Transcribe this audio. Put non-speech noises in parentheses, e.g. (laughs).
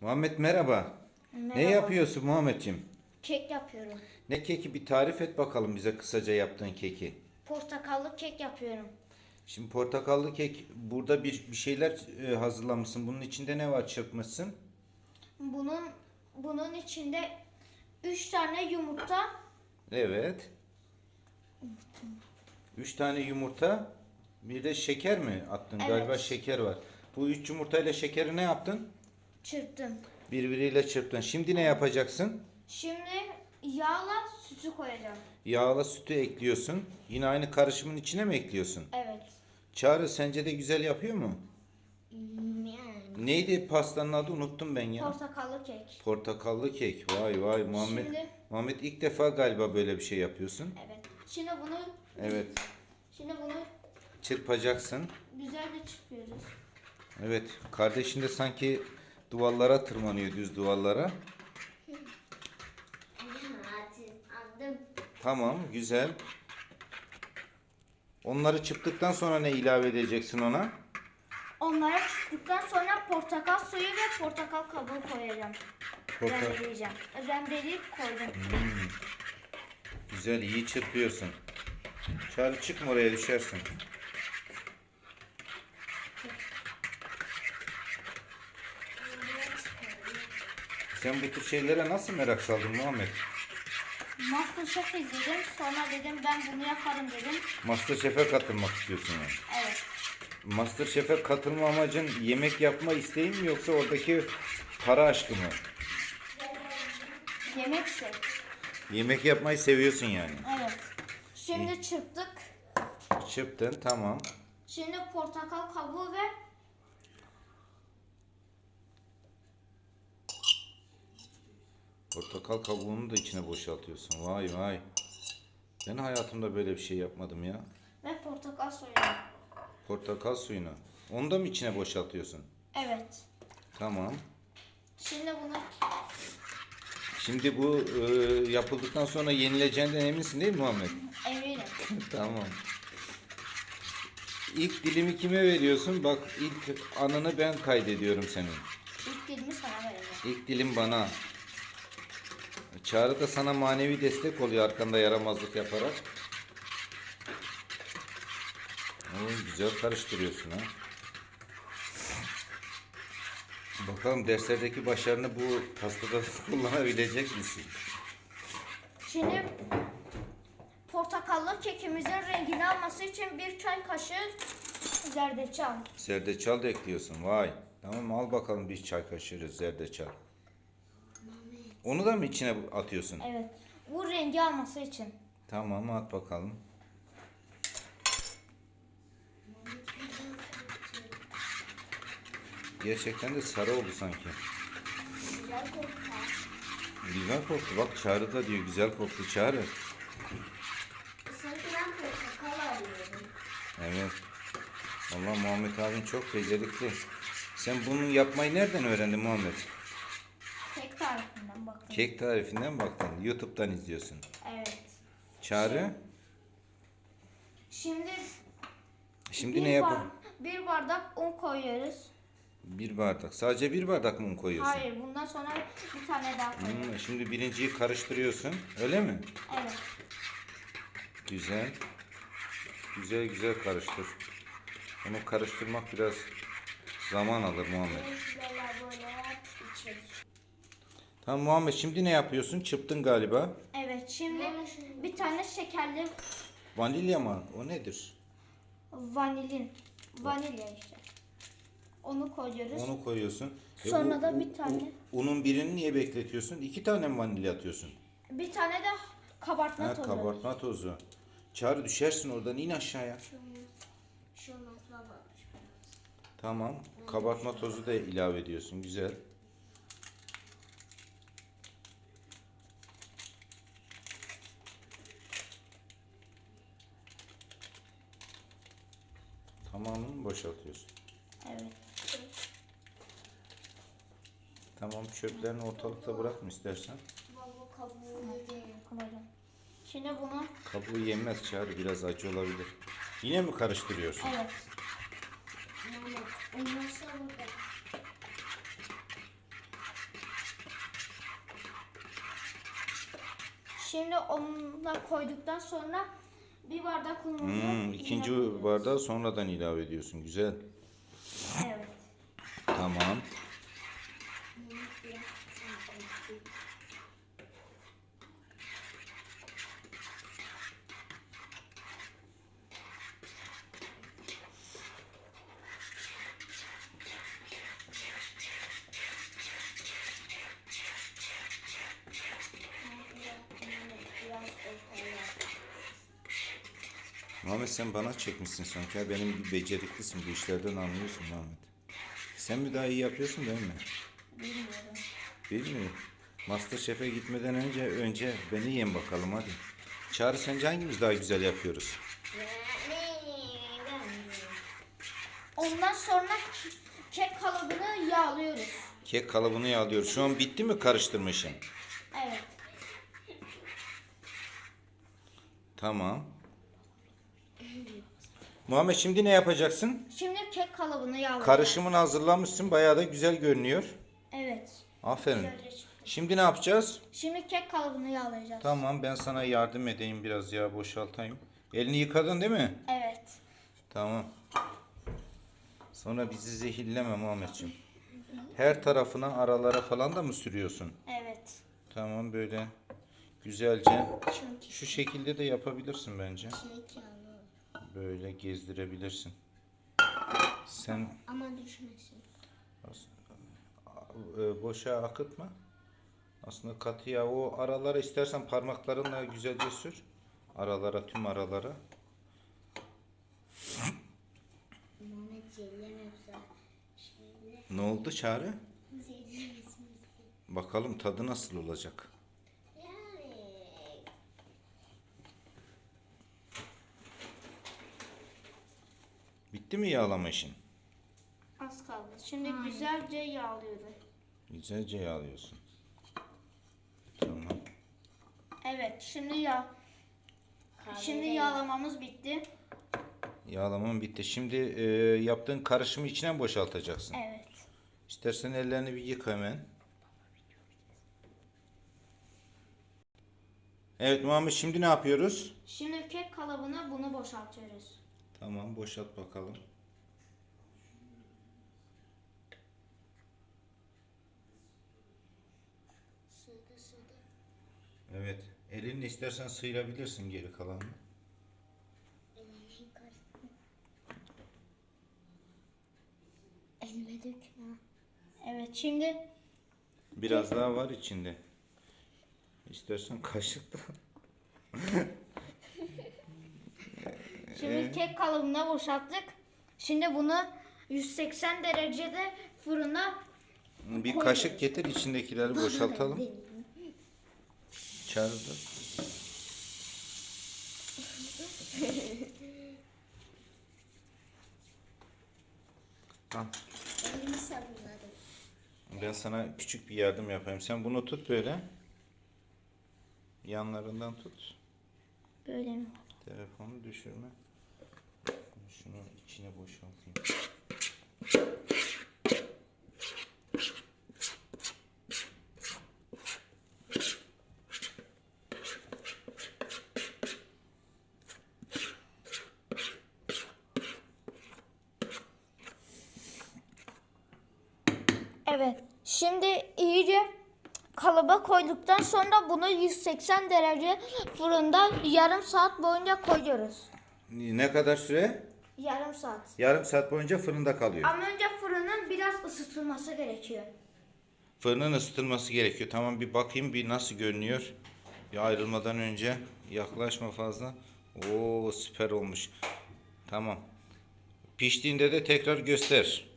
Muhammed merhaba. Ne Merhaba. yapıyorsun Muhammedciğim? Kek yapıyorum. Ne keki bir tarif et bakalım bize kısaca yaptığın keki. Portakallı kek yapıyorum. Şimdi portakallı kek burada bir, bir şeyler e, hazırlamışsın. Bunun içinde ne var çırpmışsın? Bunun bunun içinde 3 tane yumurta, Evet. Üç tane yumurta bir de şeker mi attın? Evet. Galiba şeker var. Bu üç yumurtayla şekeri ne yaptın? Çırptım. Birbiriyle çırptın. Şimdi ne yapacaksın? Şimdi yağla sütü koyacağım. Yağla sütü ekliyorsun. Yine aynı karışımın içine mi ekliyorsun? Evet. Çağrı sence de güzel yapıyor mu? Yani. Neydi pastanın adı unuttum ben ya. Portakallı kek. Portakallı kek. Vay vay Muhammed. Şimdi- Muhammed ilk defa galiba böyle bir şey yapıyorsun. Evet. Şimdi bunu Evet. şimdi bunu Çırpacaksın. güzelce çırpıyoruz. Evet. Kardeşin de sanki duvarlara tırmanıyor düz duvarlara. Tamam güzel. Onları çırptıktan sonra ne ilave edeceksin ona? Onlara çıktıktan sonra portakal suyu ve portakal kabuğu koyacağım. Portakal. Rendeleyeceğim. Rendeleyip koydum. Güzel iyi çırpıyorsun. Çağrı çıkma oraya düşersin. Sen bu tür şeylere nasıl merak saldın Muhammed? Masterchef izledim. Sonra dedim ben bunu yaparım dedim. Masterchef'e katılmak istiyorsun yani. Evet. Masterchef'e katılma amacın yemek yapma isteğin mi yoksa oradaki para aşkı mı? Yemek sev. Yemek yapmayı seviyorsun yani. Evet. Şimdi çırptık. Çırptın tamam. Şimdi portakal kabuğu ve Portakal kabuğunu da içine boşaltıyorsun. Vay vay. Ben hayatımda böyle bir şey yapmadım ya. ve portakal suyu. Portakal suyunu. Onu da mı içine boşaltıyorsun? Evet. Tamam. Şimdi bunu Şimdi bu e, yapıldıktan sonra yenileceğinden eminsin değil mi Muhammed? eminim. (laughs) tamam. İlk dilimi kime veriyorsun? Bak ilk anını ben kaydediyorum senin. İlk dilimi sana vereceğim. İlk dilim bana. Çağrı da sana manevi destek oluyor arkanda yaramazlık yaparak. Oo, güzel karıştırıyorsun ha. Bakalım derslerdeki başarını bu pastada (laughs) kullanabilecek misin? Şimdi portakallı kekimizin rengini alması için bir çay kaşığı zerdeçal. Zerdeçal da ekliyorsun. Vay. Tamam al bakalım bir çay kaşığı zerdeçal. Onu da mı içine atıyorsun? Evet. Bu rengi alması için. Tamam at bakalım. Gerçekten de sarı oldu sanki. Güzel kokar. Güzel koktu. Bak Çağrı da diyor güzel koktu Çağrı. Sanki portakal. Evet. Vallahi Muhammed abin çok becerikli. Sen bunu yapmayı nereden öğrendin Muhammed? Tarifinden bakın. Kek tarifinden baktın. YouTube'dan izliyorsun. Evet. Çağrı. Şimdi Şimdi bir ne yapalım? bir bardak un koyuyoruz. Bir bardak. Sadece bir bardak mı un koyuyorsun? Hayır, bundan sonra bir tane daha koyuyoruz. Hmm, şimdi birinciyi karıştırıyorsun. Öyle mi? Evet. Güzel. Güzel güzel karıştır. Onu karıştırmak biraz zaman alır Muhammed. Böyle böyle içiyoruz. Tamam Muhammed şimdi ne yapıyorsun? Çıptın galiba. Evet, şimdi bir tane şekerli Vanilya mı? O nedir? vanilin. Vanilya işte. Onu koyuyoruz. Onu koyuyorsun. Sonra da bir tane. unun birini niye bekletiyorsun? İki tane mi vanilya atıyorsun? Bir tane de kabartma Ha, tozu. kabartma tozu. Çağrı düşersin oradan in aşağıya. Şu baba. Tamam. Kabartma tozu da ilave ediyorsun. Güzel. boşaltıyorsun. Evet. Tamam çöplerini ortalıkta bırakma istersen. Şimdi bunu... Kabuğu yenmez Çağrı biraz acı olabilir. Yine mi karıştırıyorsun? Evet. Şimdi onu koyduktan sonra bir bardak unumuzu Hmm, ikinci bardağı sonradan ilave ediyorsun. Güzel. Evet. Tamam. Muhammed sen bana çekmişsin sanki. ya. Benim bir beceriklisin. Bu işlerden anlıyorsun Muhammed. Sen mi daha iyi yapıyorsun değil mi? Bilmiyorum. Bilmiyorum. Masterchef'e gitmeden önce önce beni yiyin bakalım hadi. Çağrı sence hangimiz daha güzel yapıyoruz? Ondan sonra kek kalıbını yağlıyoruz. Kek kalıbını yağlıyoruz. Şu an bitti mi karıştırma işin? Evet. Tamam. Muhammed şimdi ne yapacaksın? Şimdi kek kalıbını yağlıyoruz. Karışımını hazırlamışsın. Bayağı da güzel görünüyor. Evet. Aferin. Güzelce çıktı. Şimdi ne yapacağız? Şimdi kek kalıbını yağlayacağız. Tamam ben sana yardım edeyim biraz ya boşaltayım. Elini yıkadın değil mi? Evet. Tamam. Sonra bizi zehirleme Muhammedciğim. Her tarafına aralara falan da mı sürüyorsun? Evet. Tamam böyle güzelce. Şu şekilde de yapabilirsin bence. kek. Böyle gezdirebilirsin. Sen Ama düşmesin. e, boşa akıtma. Aslında katı yağ o aralara istersen parmaklarınla güzelce sür. Aralara tüm aralara. Mehmet zehirlemezse şeyle Ne oldu Çağrı? zehirlemesin. Bakalım tadı nasıl olacak. Yani Bitti mi yağlama işin? az kaldı. Şimdi güzelce yağlıyorum. Güzelce yağlıyorsun. Tamam. Evet, şimdi yağ Şimdi yağlamamız bitti. Yağlamam bitti. Şimdi e, yaptığın karışımı içine mi boşaltacaksın? Evet. İstersen ellerini bir yıka hemen. Evet Muhammed şimdi ne yapıyoruz? Şimdi kek kalıbına bunu boşaltıyoruz. Tamam boşalt bakalım. Sığdı sığdı. Evet. Elinle istersen sıyırabilirsin geri kalanını. Elime dökme. Evet, şimdi Biraz daha var içinde. İstersen kaşıkla. (laughs) şimdi kek kalıbına boşalttık. Şimdi bunu 180 derecede fırına Bir kaşık getir içindekileri boşaltalım. Çağırdı. Sabunladım. Ben sana küçük bir yardım yapayım. Sen bunu tut böyle. Yanlarından tut. Böyle mi? Telefonu düşürme. Şunu içine boşaltayım. Evet. Şimdi iyice kalıba koyduktan sonra bunu 180 derece fırında yarım saat boyunca koyuyoruz. Ne kadar süre? Yarım saat. Yarım saat boyunca fırında kalıyor. Ama önce fırının biraz ısıtılması gerekiyor. Fırının ısıtılması gerekiyor. Tamam bir bakayım bir nasıl görünüyor. Bir ayrılmadan önce yaklaşma fazla. Oo süper olmuş. Tamam. Piştiğinde de tekrar göster.